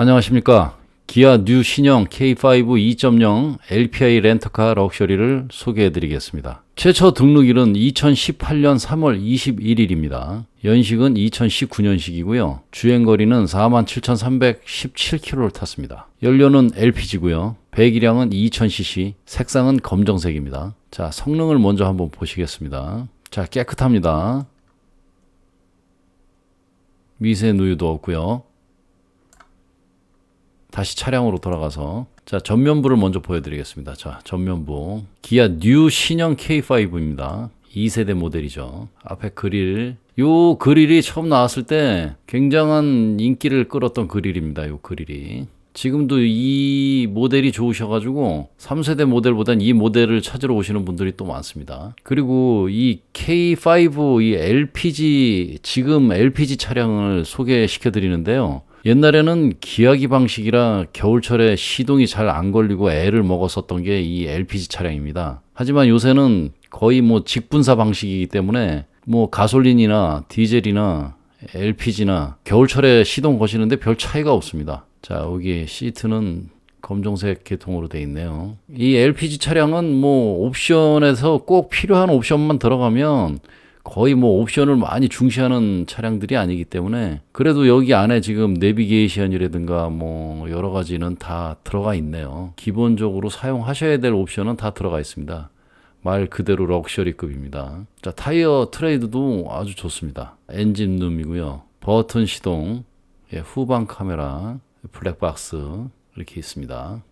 안녕하십니까. 기아 뉴 신형 K5 2.0 LPI 렌터카 럭셔리를 소개해 드리겠습니다. 최초 등록일은 2018년 3월 21일입니다. 연식은 2019년식이고요. 주행거리는 47,317km를 탔습니다. 연료는 LPG고요. 배기량은 2000cc, 색상은 검정색입니다. 자, 성능을 먼저 한번 보시겠습니다. 자, 깨끗합니다. 미세 누유도 없고요. 다시 차량으로 돌아가서 자 전면부를 먼저 보여드리겠습니다. 자 전면부 기아 뉴 신형 K5입니다. 2세대 모델이죠. 앞에 그릴 요 그릴이 처음 나왔을 때 굉장한 인기를 끌었던 그릴입니다. 요 그릴이 지금도 이 모델이 좋으셔가지고 3세대 모델보단 이 모델을 찾으러 오시는 분들이 또 많습니다. 그리고 이 K5 이 LPG 지금 LPG 차량을 소개시켜 드리는데요. 옛날에는 기하기 방식이라 겨울철에 시동이 잘 안 걸리고 애를 먹었었던 게 이 LPG 차량입니다. 하지만 요새는 거의 뭐 직분사 방식이기 때문에 뭐 가솔린이나 디젤이나 LPG나 겨울철에 시동 거시는데 별 차이가 없습니다. 자, 여기 시트는 검정색 계통으로 돼 있네요. 이 LPG 차량은 뭐 옵션에서 꼭 필요한 옵션만 들어가면 거의 뭐 옵션을 많이 중시하는 차량들이 아니기 때문에 그래도 여기 안에 지금 내비게이션이라든가 뭐 여러 가지는 다 들어가 있네요. 기본적으로 사용하셔야 될 옵션은 다 들어가 있습니다. 말 그대로 럭셔리급입니다. 자, 타이어 트레이드도 아주 좋습니다. 엔진 룸이고요. 버튼 시동, 예, 후방 카메라, 블랙박스 이렇게 있습니다.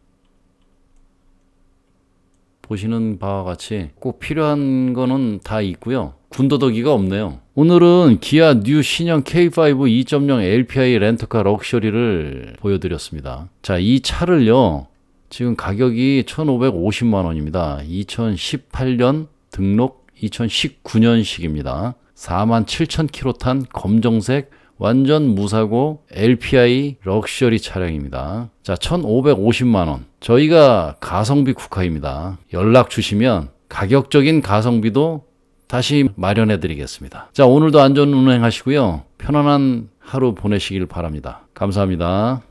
보시는 바와 같이 꼭 필요한 거는 다 있고요. 군더더기가 없네요. 오늘은 기아 뉴 신형 K5 2.0 LPI 렌터카 럭셔리를 보여드렸습니다. 자, 이 차를요. 지금 가격이 1,550만 원입니다. 2018년 등록 2019년식입니다. 47,000km 탄 검정색 완전 무사고 LPI 럭셔리 차량입니다. 자, 1,550만 원. 저희가 가성비 국가입니다. 연락 주시면 가격적인 가성비도 다시 마련해 드리겠습니다. 자, 오늘도 안전 운행하시고요. 편안한 하루 보내시길 바랍니다. 감사합니다.